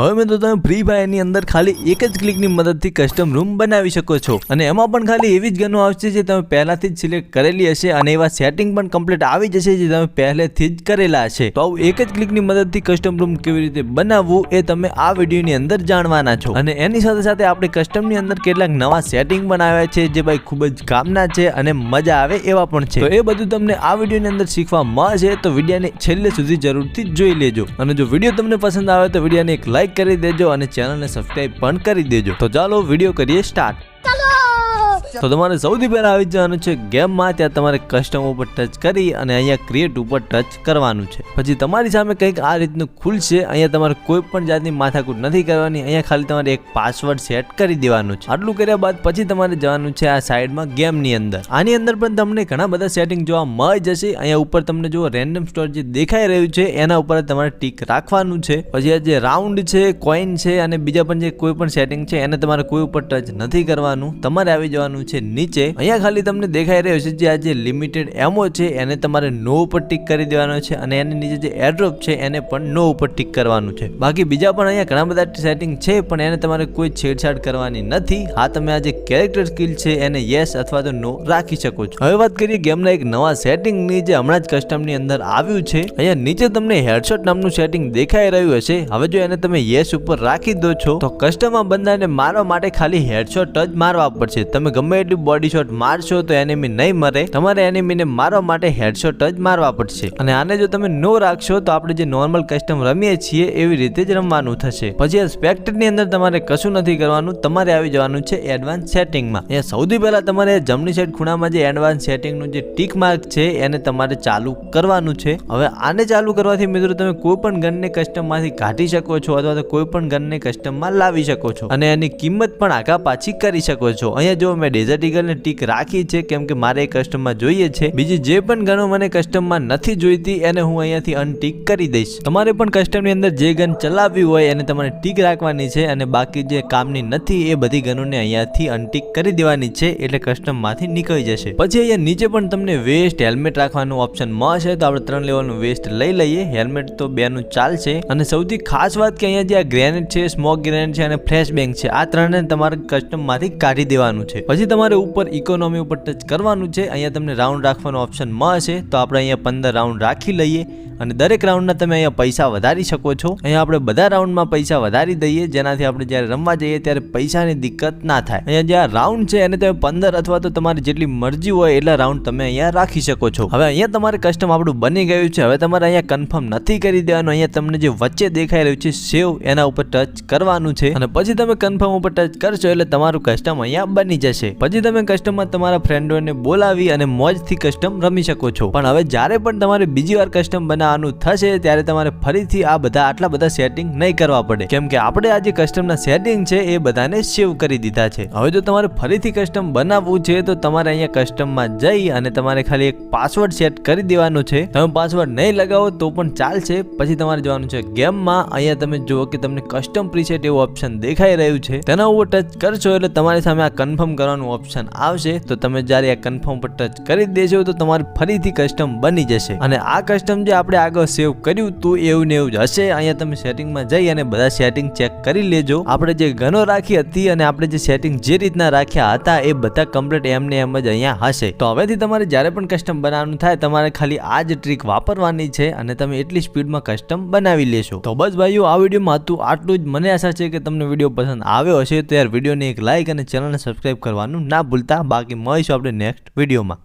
હવે મેં તો તમે ફ્રી ફાયરની અંદર ખાલી એક જ ક્લિકની મદદથી કસ્ટમ રૂમ બનાવી શકો છો. અને એમાં પણ ખાલી એવી જ ગનો આવશે જે તમે પહેલાથી જ સિલેક્ટ કરેલી હશે અને એવા સેટિંગ પણ કમ્પ્લીટ આવી જશે જે તમે પહેલેથી જ કરેલા હશે. તો આવું એક જ ક્લિકની મદદથી કસ્ટમ રૂમ કેવી રીતે બનાવવું એ તમે આ વિડીયોની અંદર જાણવાના છો. અને એની સાથે સાથે આપણે કસ્ટમની અંદર કેટલાક નવા સેટિંગ પણ આવ્યા છે જે ભાઈ ખૂબ જ કામના છે અને મજા આવે એવા પણ છે. તો એ બધું તમને આ વિડીયોની અંદર શીખવા મળશે તો વિડીયોને છેલ્લે સુધી જરૂરથી જોઈ લેજો. અને જો વીડિયો તમને પસંદ આવે તો વિડીયોને એક લાઈક કરી દેજો અને ચેનલને સબસ્ક્રાઈબ પણ કરી દેજો. તો ચાલો વીડિયો કરીએ સ્ટાર્ટ તો તમારે સૌથી પહેલાં આવી જવાનું છે ગેમમાં, ત્યાં તમારે કસ્ટમ ઉપર ટચ કરી અને અહીંયા ક્રિએટ ઉપર ટચ કરવાનું છે. પછી તમારી સામે કંઈક આ રીતનું ખુલશે, અહીંયા તમારે કોઈ પણ જાતની માથાકૂટ નથી કરવાની, અહીંયા ખાલી તમારે એક પાસવર્ડ સેટ કરી દેવાનું છે. આટલું કર્યા બાદ પછી તમારે જવાનું છે આ સાઈડમાં ગેમની અંદર. આની અંદર પણ તમને ઘણા બધા સેટિંગ જોવા મળી જશે. અહીંયા ઉપર તમને જો રેન્ડમ સ્ટોર જે દેખાઈ રહ્યું છે, એના ઉપર તમારે ટીક રાખવાનું છે. પછી આ જે રાઉન્ડ છે કોઈન છે અને બીજા પણ જે કોઈ પણ સેટિંગ છે, એને તમારે કોઈ ઉપર ટચ નથી કરવાનું. તમારે આવી જવાનું છે નીચે. અહીંયા ખાલી તમને દેખાઈ રહ્યો છે જે આ જે લિમિટેડ એમો છે, એને તમારે નો ઉપર ટીક કરી દેવાનો છે અને એની નીચે જે એરડ્રોપ છે, એને પણ નો ઉપર ટીક કરવાનું છે. બાકી બીજા પણ અહીંયા ઘણા બધા સેટિંગ છે, પણ એને તમારે કોઈ છેડછાડ કરવાની નથી. હા, તમે આ જે કેરેક્ટર સ્કિલ છે, એને યસ અથવા તો નો રાખી શકો છો. હવે વાત કરીએ ગેમના એક નવા સેટિંગની જે હમણાં જ કસ્ટમની અંદર આવ્યું છે. અહીંયા નીચે તમને હેડશોટ નામનું સેટિંગ દેખાઈ રહ્યું હશે. હવે જો એને તમે યસ ઉપર રાખી દો છો, તો કસ્ટમમાં બંદાને મારવા માટે ખાલી હેડશોટ જ મારવા પડશે. તમે ગમે એટલી બોડી શોટ મારશો તો એનિમી નહીં મરે. તમારે એનિમીને મારવા માટે હેડશોટ જ મારવા પડશે. અને આને જો તમે નો રાખશો તો આપણે જે નોર્મલ કસ્ટમ રમીએ છીએ એવી રીતે જ રમવાનું થશે. પછી સ્પેક્ટરની અંદર તમારે કશું નથી કરવાનું, તમારે આવી જવાનું છે એડવાન્સ સેટિંગમાં અહીંયા સૌથી પહેલાં તમારે જમણી સાઈડ ખૂણામાં જે એડવાન્સ સેટિંગનું જે ટીક માર્ક છે, એને તમારે ચાલુ કરવાનું છે. હવે આને ચાલુ કરવાથી મિત્રો તમે કોઈ પણ ગનને કસ્ટમમાંથી કાઢી શકો છો અથવા તો કોઈ પણ ગનને કસ્ટમમાં લાવી શકો છો. અને એની કિંમત પણ આગા પાછી કરી શકો છો. અહીંયા જો મેં ડેઝર્ટ ઈગલને ટીક રાખી છે, કેમ કે મારે એ કસ્ટમમાં જોઈએ છે. બીજી જે પણ ગનો મને કસ્ટમમાં નથી જોઈતી, એને હું અહીંયાથી અનટીક કરી દઈશ. તમારે પણ કસ્ટમની અંદર જે ગન ચલાવવી હોય, એને તમારે ટીક રાખવાની છે અને બાકી જે કામની નથી, એ બધી ગનોને અહીંયાથી અનટીક કરી દેવાની છે, એટલે કસ્ટમમાંથી નીકળી જશે. પછી અહીંયા નીચે પણ તમને વેસ્ટ હેલ્મેટ રાખવાનું ઓપ્શન મળશે, તો આપણે ત્રણ લેવલનું વેસ્ટ લઈ લઈએ. હેલ્મેટ તો બેનું ચાલશે. અને સૌથી ખાસ વાત કે અહીંયા જે આ ગ્રેનેડ છે સ્મોક ગ્રેનેડ છે અને ફ્લેશ બેંક છે, આ ત્રણને તમારે કસ્ટમમાંથી કાઢી દેવાનું છે. પછી તમારે ઉપર ઇકોનોમી ઉપર ટચ કરવાનું છે, અહીંયા તમને રાઉન્ડ રાખવાનો ઓપ્શન મળશે તો આપણે અહીંયા પંદર રાઉન્ડ રાખી લઈએ. અને દરેક રાઉન્ડના તમે અહીંયા પૈસા વધારી શકો છો. અહીંયા આપણે બધા રાઉન્ડમાં પૈસા વધારી દઈએ, જેનાથી આપણે જ્યારે રમવા જઈએ ત્યારે પૈસાની દિક્કત ના થાય. અહીંયા જે આ રાઉન્ડ છે, એને તમે પંદર અથવા તો તમારી જેટલી મરજી હોય એટલા રાઉન્ડ તમે અહીંયા રાખી શકો છો. હવે અહીંયા તમારે કસ્ટમ આપણું બની ગયું છે. હવે તમારે અહીંયા કન્ફર્મ નથી કરી દેવાનું. અહીંયા તમને જે વચ્ચે દેખાઈ રહ્યું છે સેવ એના ઉપર ટચ કરવાનું છે. અને પછી તમે કન્ફર્મ ઉપર ટચ કરશો એટલે તમારું કસ્ટમ અહીંયા બની જશે. પછી તમે કસ્ટમમાં તમારા ફ્રેન્ડોને બોલાવી અને મોજથી કસ્ટમ રમી શકો છો. પણ હવે જ્યારે પણ તમારે બીજી વાર કસ્ટમ બનાવવાનું થશે, ત્યારે તમારે ફરીથી આ બધા આટલા બધા સેટિંગ નહીં કરવા પડે. કેમ કે આપણે આ જે કસ્ટમના સેટિંગ છે, એ બધાને સેવ કરી દીધા છે. હવે જો તમારે ફરીથી કસ્ટમ બનાવવું છે, તો તમારે અહીંયા કસ્ટમમાં જઈ અને તમારે ખાલી એક પાસવર્ડ સેટ કરી દેવાનો છે. તમે પાસવર્ડ નહીં લગાવો, તો પણ ચાલશે. પછી તમારે જવાનું છે ગેમમાં અહીંયા તમે જુઓ કે તમને કસ્ટમ પ્રીસેટ એવું ઓપ્શન દેખાઈ રહ્યું છે. તેના ઉપર ટચ કરશો એટલે તમારી સામે આ કન્ફર્મ કરવાનું ઓપ્શન આવશે, તો તમે જ્યારે આ કન્ફર્મ પર ટચ કરી દેશો તો તમારે ફરીથી કસ્ટમ બની જશે. અને આ કસ્ટમ જે આપણે આગળ સેવ કર્યું હતું એવું ને એવું જ હશે. અહીંયા તમે સેટિંગમાં જઈ અને બધા સેટિંગ ચેક કરી લેજો. આપણે જે ગનો રાખી હતી અને આપણે જે સેટિંગ જે રીતના રાખ્યા હતા, એ બધા કમ્પ્લીટ એમને એમ જ અહીંયા હશે. તો હવેથી તમારે જ્યારે પણ કસ્ટમ બનાવવાનું થાય, તમારે ખાલી આ જ ટ્રીક વાપરવાની છે અને તમે એટલી સ્પીડમાં કસ્ટમ બનાવી લેશો. તો બસ ભાઈઓ, આ વિડીયોમાં હતું આટલું જ. મને આશા છે કે તમને વીડિયો પસંદ આવ્યો હશે. તો યાર, વિડીયોને એક લાઇક અને ચેનલને સબસ્ક્રાઇબ ના ભૂલતા. બાકી મળીશું આપણે નેક્સ્ટ વિડીયોમાં.